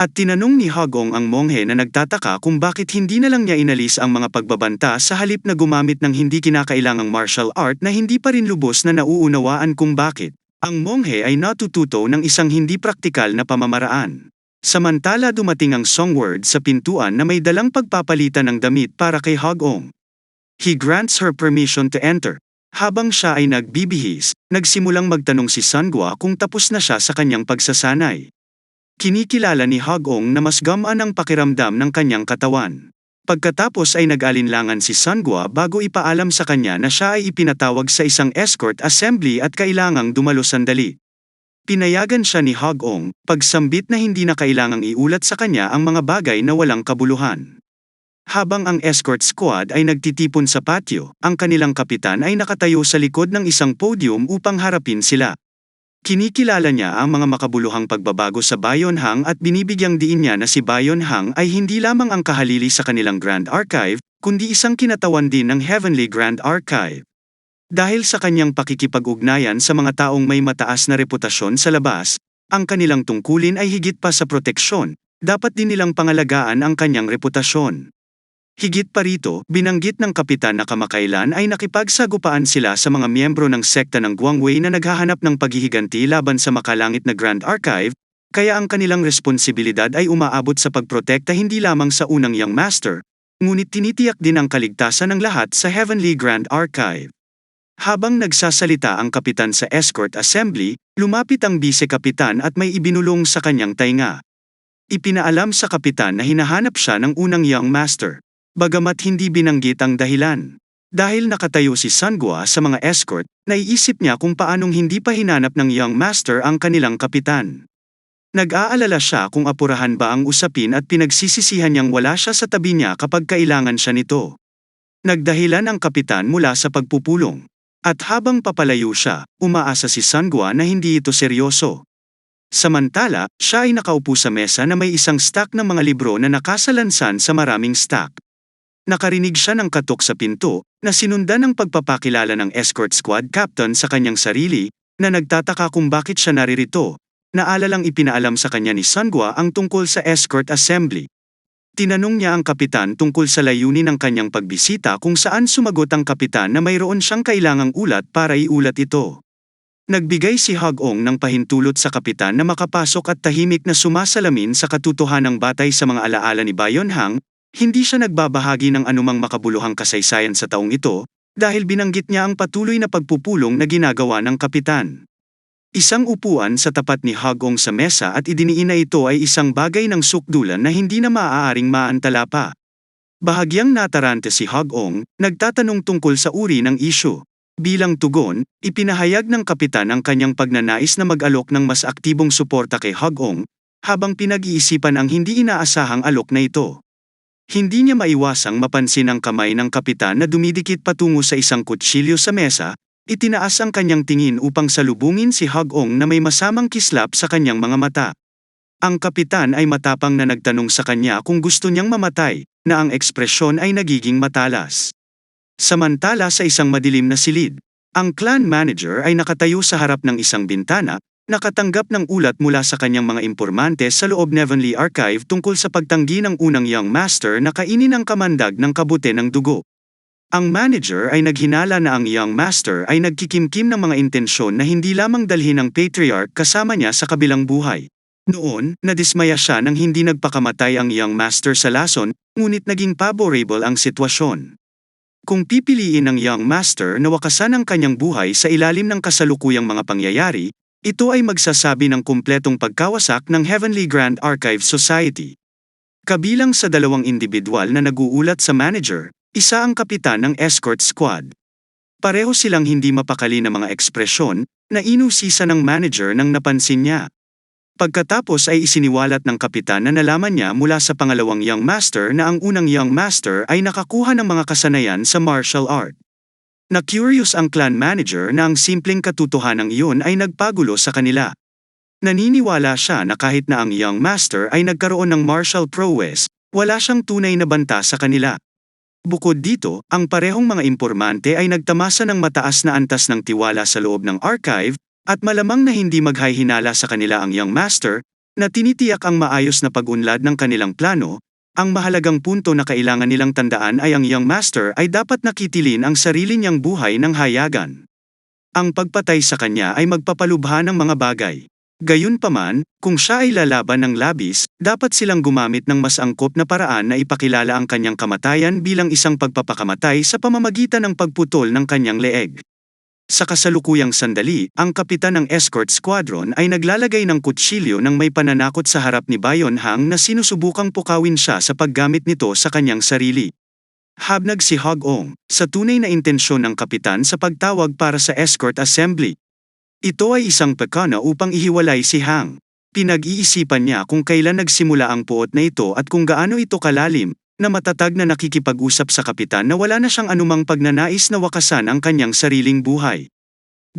At tinanong ni Hagong ang monghe na nagtataka kung bakit hindi na lang niya inalis ang mga pagbabanta sa halip na gumamit ng hindi kinakailangang martial art na hindi pa rin lubos na nauunawaan kung bakit. Ang monghe ay natututo ng isang hindi praktikal na pamamaraan. Samantala dumating ang Songword sa pintuan na may dalang pagpapalitan ng damit para kay Hagong. He grants her permission to enter. Habang siya ay nagbibihis, nagsimulang magtanong si Sangwa kung tapos na siya sa kanyang pagsasanay. Kinikilala ni Hagong na mas gamaan ang pakiramdam ng kanyang katawan. Pagkatapos ay nag-alinlangan si Sangwa bago ipaalam sa kanya na siya ay ipinatawag sa isang escort assembly at kailangang dumalo sandali. Pinayagan siya ni Hagong, pagsambit na hindi na kailangang iulat sa kanya ang mga bagay na walang kabuluhan. Habang ang escort squad ay nagtitipon sa patio, ang kanilang kapitan ay nakatayo sa likod ng isang podium upang harapin sila. Kinikilala niya ang mga makabuluhang pagbabago sa Bayonhang at binibigyang diin niya na si Bayonhang ay hindi lamang ang kahalili sa kanilang Grand Archive, kundi isang kinatawan din ng Heavenly Grand Archive. Dahil sa kanyang pakikipag-ugnayan sa mga taong may mataas na reputasyon sa labas, ang kanilang tungkulin ay higit pa sa proteksyon, dapat din nilang pangalagaan ang kanyang reputasyon. Higit pa rito, binanggit ng kapitan na kamakailan ay nakipagsagupaan sila sa mga miyembro ng sekta ng Guangwei na naghahanap ng paghihiganti laban sa makalangit na Grand Archive, kaya ang kanilang responsibilidad ay umaabot sa pagprotekta hindi lamang sa unang Young Master, ngunit tinitiyak din ang kaligtasan ng lahat sa Heavenly Grand Archive. Habang nagsasalita ang kapitan sa escort assembly, lumapit ang bise-kapitan at may ibinulong sa kanyang tainga. Ipinaalam sa kapitan na hinahanap siya ng unang Young Master. Bagamat hindi binanggit ang dahilan. Dahil nakatayo si Sangwa sa mga escort, naiisip niya kung paanong hindi pa hinanap ng Young Master ang kanilang kapitan. Nag-aalala siya kung apurahan ba ang usapin at pinagsisisihan niyang wala siya sa tabi niya kapag kailangan siya nito. Nagdahilan ang kapitan mula sa pagpupulong. At habang papalayo siya, umaasa si Sangwa na hindi ito seryoso. Samantala, siya ay nakaupo sa mesa na may isang stack ng mga libro na nakasalansan sa maraming stack. Nakarinig siya ng katok sa pinto, na sinundan ng pagpapakilala ng escort squad captain sa kanyang sarili, na nagtataka kung bakit siya naririto. Naalalang ipinaalam sa kanya ni Sangwa ang tungkol sa escort assembly. Tinanong niya ang kapitan tungkol sa layunin ng kanyang pagbisita kung saan sumagot ang kapitan na mayroon siyang kailangang ulat para iulat ito. Nagbigay si Hagong ng pahintulot sa kapitan na makapasok at tahimik na sumasalamin sa katotohanang batay sa mga alaala ni Bayonhang, hindi siya nagbabahagi ng anumang makabuluhang kasaysayan sa taong ito, dahil binanggit niya ang patuloy na pagpupulong na ginagawa ng kapitan. Isang upuan sa tapat ni Hagong sa mesa at idiniin na ito ay isang bagay ng sukdulan na hindi na maaaring maantala pa. Bahagyang natarante si Hagong, nagtatanong tungkol sa uri ng isyu. Bilang tugon, ipinahayag ng kapitan ang kanyang pagnanais na mag-alok ng mas aktibong suporta kay Hagong, habang pinag-iisipan ang hindi inaasahang alok na ito. Hindi niya maiwasang mapansin ang kamay ng kapitan na dumidikit patungo sa isang kutsilyo sa mesa, itinaas ang kanyang tingin upang salubungin si Hagong na may masamang kislap sa kanyang mga mata. Ang kapitan ay matapang na nagtanong sa kanya kung gusto niyang mamatay, na ang ekspresyon ay nagiging matalas. Samantala sa isang madilim na silid, ang clan manager ay nakatayo sa harap ng isang bintana, nakatanggap ng ulat mula sa kanyang mga impormante sa loob Nevenly Archive tungkol sa pagtanggi ng unang Young Master na kainin ang kamandag ng kabute ng dugo. Ang manager ay naghinala na ang Young Master ay nagkikimkim ng mga intensyon na hindi lamang dalhin ng Patriarch kasama niya sa kabilang buhay. Noon, nadismaya siya nang hindi nagpakamatay ang Young Master sa lason, ngunit naging favorable ang sitwasyon. Kung pipiliin ng Young Master na wakasan ang kanyang buhay sa ilalim ng kasalukuyang mga pangyayari, ito ay magsasabi ng kumpletong pagkawasak ng Heavenly Grand Archive Society. Kabilang sa dalawang individual na naguulat sa manager, isa ang kapitan ng escort squad. Pareho silang hindi mapakali na mga ekspresyon na inusisa ng manager nang napansin niya. Pagkatapos ay isiniwalat ng kapitan na nalaman niya mula sa pangalawang Young Master na ang unang Young Master ay nakakuha ng mga kasanayan sa martial art. Na-curious ang clan manager na ang simpleng katotohanang iyon ay nagpagulo sa kanila. Naniniwala siya na kahit na ang Young Master ay nagkaroon ng martial prowess, wala siyang tunay na banta sa kanila. Bukod dito, ang parehong mga impormante ay nagtamasa ng mataas na antas ng tiwala sa loob ng archive, at malamang na hindi maghahinala sa kanila ang Young Master, na tinitiyak ang maayos na pag-unlad ng kanilang plano, ang mahalagang punto na kailangan nilang tandaan ay ang young master ay dapat nakitilin ang sarili niyang buhay ng hayagan. Ang pagpatay sa kanya ay magpapalubha ng mga bagay. Gayunpaman, kung siya ay lalaban ng labis, dapat silang gumamit ng mas angkop na paraan na ipakilala ang kanyang kamatayan bilang isang pagpapakamatay sa pamamagitan ng pagputol ng kanyang leeg. Sa kasalukuyang sandali, ang kapitan ng escort squadron ay naglalagay ng kutsilyo ng may pananakot sa harap ni Bayon Hang na sinusubukang pukawin siya sa paggamit nito sa kanyang sarili. Habnag si Hog Ong, sa tunay na intensyon ng kapitan sa pagtawag para sa escort assembly. Ito ay isang pekana upang ihiwalay si Hang. Pinag-iisipan niya kung kailan nagsimula ang puot na ito at kung gaano ito kalalim, na matatag na nakikipag-usap sa kapitan na wala na siyang anumang pagnanais na wakasan ang kanyang sariling buhay.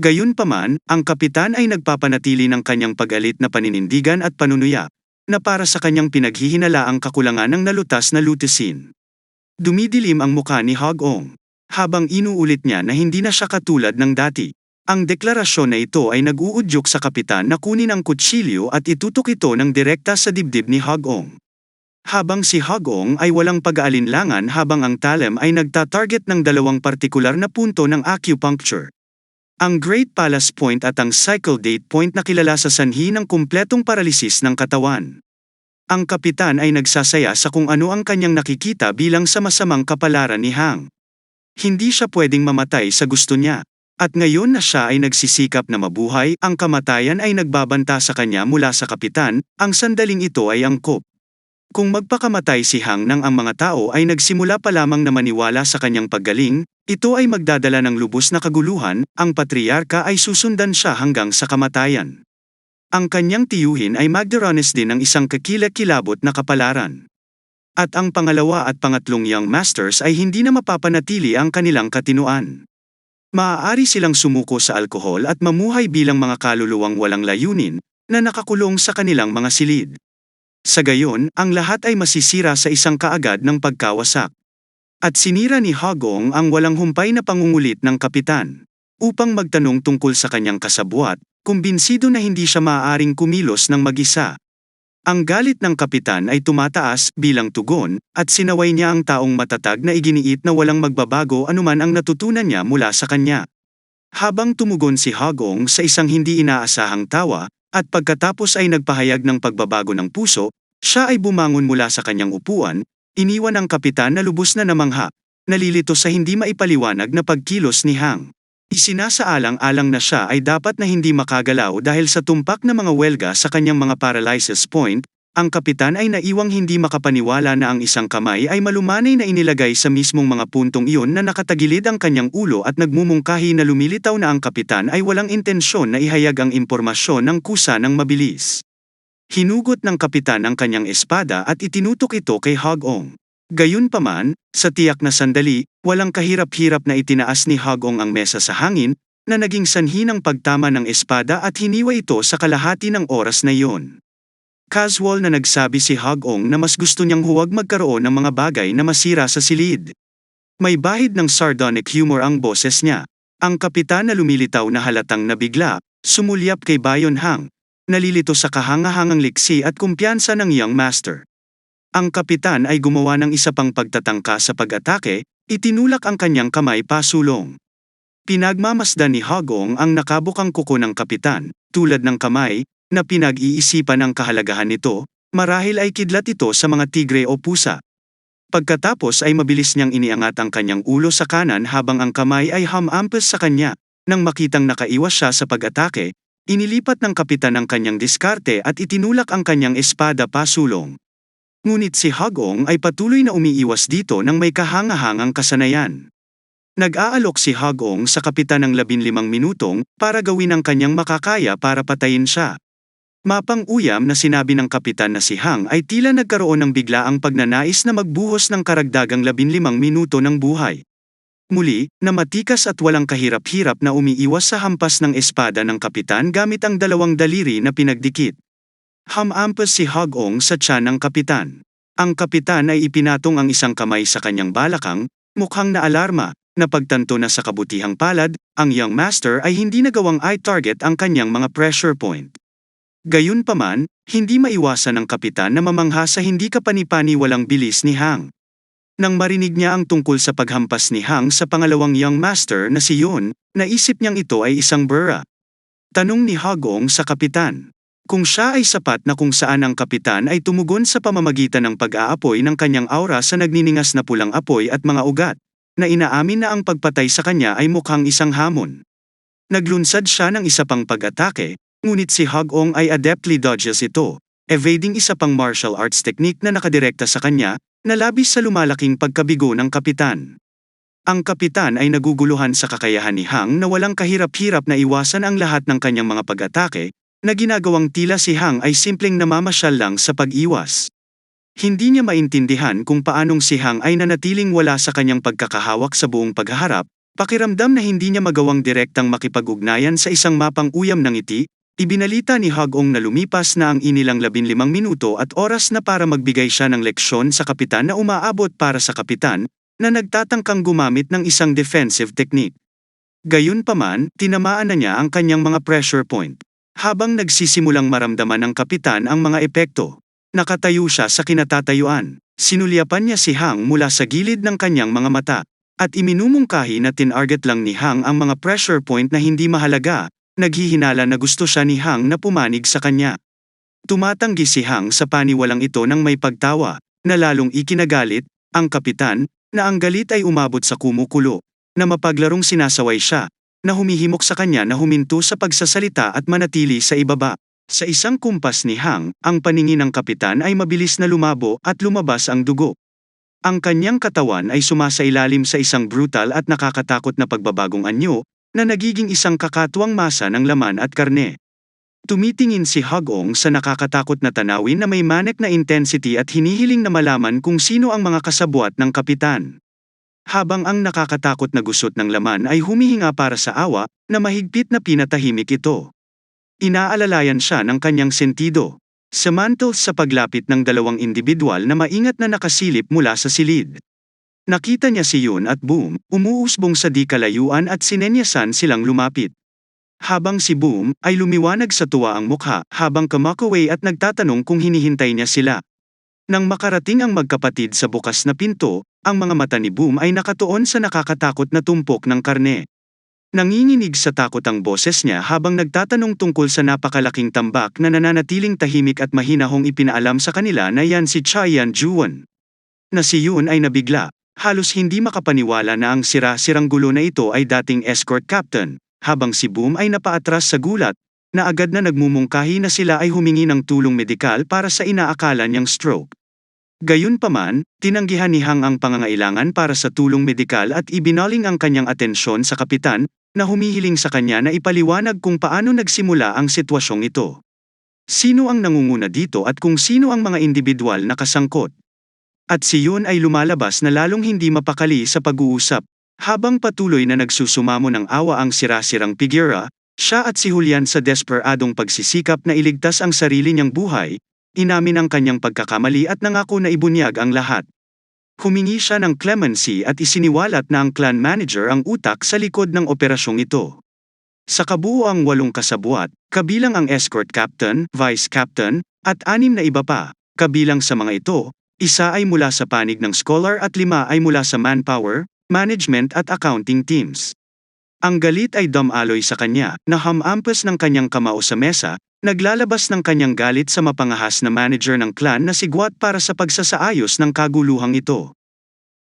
Gayunpaman, ang kapitan ay nagpapanatili ng kanyang pag-alit na paninindigan at panunuya, na para sa kanyang pinaghihinala ang kakulangan ng nalutas na lutesin. Dumidilim ang mukha ni Hog Ong, habang inuulit niya na hindi na siya katulad ng dati. Ang deklarasyon na ito ay nag-uudyok sa kapitan na kunin ang kutsilyo at itutok ito ng direkta sa dibdib ni Hog Ong. Habang si Hog Ong ay walang pag-aalinlangan habang ang talem ay nagta-target ng dalawang partikular na punto ng acupuncture. Ang Great Palace Point at ang Cycle Date Point na kilala sa sanhi ng kumpletong paralisis ng katawan. Ang kapitan ay nagsasaya sa kung ano ang kanyang nakikita bilang sa masamang kapalaran ni Hang. Hindi siya pwedeng mamatay sa gusto niya. At ngayon na siya ay nagsisikap na mabuhay, ang kamatayan ay nagbabanta sa kanya mula sa kapitan, ang sandaling ito ay angkop. Kung magpakamatay si Hang nang ang mga tao ay nagsimula pa lamang na maniwala sa kanyang paggaling, ito ay magdadala ng lubos na kaguluhan, ang patriarka ay susundan siya hanggang sa kamatayan. Ang kanyang tiyuhin ay magdaranas din ng isang kakilakilabot na kapalaran. At ang pangalawa at pangatlong young masters ay hindi na mapapanatili ang kanilang katinuan. Maaari silang sumuko sa alkohol at mamuhay bilang mga kaluluwang walang layunin, na nakakulong sa kanilang mga silid. Sa gayon, ang lahat ay masisira sa isang kaagad ng pagkawasak. At sinira ni Hagong ang walang humpay na pangungulit ng kapitan. Upang magtanong tungkol sa kanyang kasabwat, kumbinsido na hindi siya maaaring kumilos ng mag-isa. Ang galit ng kapitan ay tumataas bilang tugon, at sinaway niya ang taong matatag na iginiit na walang magbabago anuman ang natutunan niya mula sa kanya. Habang tumugon si Hagong sa isang hindi inaasahang tawa, at pagkatapos ay nagpahayag ng pagbabago ng puso, siya ay bumangon mula sa kanyang upuan, iniwan ang kapitan na lubos na namangha, nalilito sa hindi maipaliwanag na pagkilos ni Hang. Isinasaalang-alang na siya ay dapat na hindi makagalaw dahil sa tumpak na mga welga sa kanyang mga paralysis point, ang kapitan ay naiwang hindi makapaniwala na ang isang kamay ay malumanay na inilagay sa mismong mga puntong iyon na nakatagilid ang kanyang ulo at nagmumungkahi na lumilitaw na ang kapitan ay walang intensyon na ihayag ang impormasyon ng kusa ng mabilis. Hinugot ng kapitan ang kanyang espada at itinutok ito kay Hog Ong. Gayunpaman, sa tiyak na sandali, walang kahirap-hirap na itinaas ni Hagong ang mesa sa hangin, na naging sanhi ng pagtama ng espada at hiniwa ito sa kalahati ng oras na iyon. Casual na nagsabi si Hagong na mas gusto niyang huwag magkaroon ng mga bagay na masira sa silid. May bahid ng sardonic humor ang boses niya. Ang kapitan na lumilitaw na halatang nabigla, sumulyap kay Bayon Hang, nalilito sa kahangahangang liksi at kumpiyansa ng young master. Ang kapitan ay gumawa ng isa pang pagtatangka sa pag-atake, itinulak ang kanyang kamay pasulong. Pinagmamasdan ni Hagong ang nakabukang kuko ng kapitan, tulad ng kamay, na pinag-iisipan ang kahalagahan nito, marahil ay kidlat ito sa mga tigre o pusa. Pagkatapos ay mabilis niyang iniangat ang kanyang ulo sa kanan habang ang kamay ay hamampes sa kanya, nang makitang nakaiwas siya sa pag-atake, inilipat ng kapitan ang kanyang diskarte at itinulak ang kanyang espada pasulong. Ngunit si Hagong ay patuloy na umiiwas dito ng may kahangahangang kasanayan. Nag-aalok si Hagong sa kapitan ng 15 minutong para gawin ang kanyang makakaya para patayin siya. Mapang-uyam na sinabi ng kapitan na si Hang ay tila nagkaroon ng biglaang pagnanais na magbuhos ng karagdagang 15 minuto ng buhay. Muli, na matikas at walang kahirap-hirap na umiiwas sa hampas ng espada ng kapitan gamit ang dalawang daliri na pinagdikit. Hamampas si Hagong sa tiyan ng kapitan. Ang kapitan ay ipinatong ang isang kamay sa kanyang balakang, mukhang naalarma, na pagtanto na sa kabutihang palad, ang young master ay hindi nagawang eye target ang kanyang mga pressure point. Gayunpaman, hindi maiwasan ng kapitan na mamangha sa hindi kapani-pani walang bilis ni Hang. Nang marinig niya ang tungkol sa paghampas ni Hang sa pangalawang young master na si Yun, naisip niyang ito ay isang bura. Tanong ni Hagong sa kapitan. Kung siya ay sapat na kung saan ang kapitan ay tumugon sa pamamagitan ng pag-aapoy ng kanyang aura sa nagniningas na pulang apoy at mga ugat, na inaamin na ang pagpatay sa kanya ay mukhang isang hamon. Naglunsad siya ng isa pang pag-atake, ngunit si Hagong ay adeptly dodges ito, evading isa pang martial arts technique na nakadirekta sa kanya, na labis sa lumalaking pagkabigo ng kapitan. Ang kapitan ay naguguluhan sa kakayahan ni Hang na walang kahirap-hirap na iwasan ang lahat ng kanyang mga pag-atake, na ginagawang tila si Hang ay simpleng namamasyal lang sa pag-iwas. Hindi niya maintindihan kung paanong si Hang ay nanatiling wala sa kanyang pagkakahawak sa buong paghaharap, pakiramdam na hindi niya magawang direktang makipag-ugnayan sa isang mapang uyam ng ngiti, ibinalita ni Hagong na lumipas na ang inilang 15 minuto at oras na para magbigay siya ng leksyon sa kapitan na umaabot para sa kapitan, na nagtatangkang gumamit ng isang defensive technique. Gayunpaman, tinamaan na niya ang kanyang mga pressure point. Habang nagsisimulang maramdaman ng kapitan ang mga epekto, nakatayo siya sa kinatatayuan. Sinulyapan niya si Hang mula sa gilid ng kanyang mga mata, at iminumungkahi na tinarget lang ni Hang ang mga pressure point na hindi mahalaga, naghihinala na gusto siya ni Hang na pumanig sa kanya. Tumatanggi si Hang sa paniwalang ito ng may pagtawa, na lalong ikinagalit, ang kapitan, na ang galit ay umabot sa kumukulo, na mapaglarong sinasaway siya, na humihimok sa kanya na huminto sa pagsasalita at manatili sa ibaba. Sa isang kumpas ni Hang, ang paningin ng kapitan ay mabilis na lumabo at lumabas ang dugo. Ang kanyang katawan ay sumasailalim sa isang brutal at nakakatakot na pagbabagong anyo, na nagiging isang kakatuwang masa ng laman at karne. Tumitingin si Hagong sa nakakatakot na tanawin na may manek na intensity at hinihiling na malaman kung sino ang mga kasabwat ng kapitan habang ang nakakatakot na gusot ng laman ay humihinga para sa awa, na mahigpit na pinatahimik ito. Inaalalayan siya ng kanyang sentido. Samantals sa paglapit ng dalawang individual na maingat na nakasilip mula sa silid. Nakita niya si Yun at Boom, umuusbong sa di kalayuan at sinenyasan silang lumapit. Habang si Boom ay lumiwanag sa tuwa ang mukha habang kamakaway at nagtatanong kung hinihintay niya sila. Nang makarating ang magkapatid sa bukas na pinto, ang mga mata ni Boom ay nakatuon sa nakakatakot na tumpok ng karne. Nanginginig sa takot ang boses niya habang nagtatanong tungkol sa napakalaking tambak na nananatiling tahimik at mahinahong ipinaalam sa kanila na yan si Chayan Juwon. Na si Yun ay nabigla, halos hindi makapaniwala na ang sira-sirang gulo na ito ay dating escort captain, habang si Boom ay napaatras sa gulat, na agad na nagmumungkahi na sila ay humingi ng tulong medikal para sa inaakala niyang stroke. Gayunpaman, tinanggihan ni Hang ang pangangailangan para sa tulong medikal at ibinaling ang kanyang atensyon sa kapitan, na humihiling sa kanya na ipaliwanag kung paano nagsimula ang sitwasyong ito. Sino ang nangunguna dito at kung sino ang mga individual na kasangkot. At si Yun ay lumalabas na lalong hindi mapakali sa pag-uusap, habang patuloy na nagsusumamo ng awa ang sirasirang figura, siya at si Julian sa desperadong pagsisikap na iligtas ang sarili niyang buhay, inamin ang kanyang pagkakamali at nangako na ibunyag ang lahat. Humingi siya ng clemency at isiniwalat na ang clan manager ang utak sa likod ng operasyong ito. Sa kabuuang walong kasabwat, kabilang ang escort captain, vice captain, at anim na iba pa, kabilang sa mga ito, isa ay mula sa panig ng scholar at lima ay mula sa manpower, management at accounting teams. Ang galit ay dumaloy sa kanya, na hamampas ng kanyang kamao sa mesa, naglalabas ng kanyang galit sa mapangahas na manager ng clan na si Guat para sa pagsasaayos ng kaguluhang ito.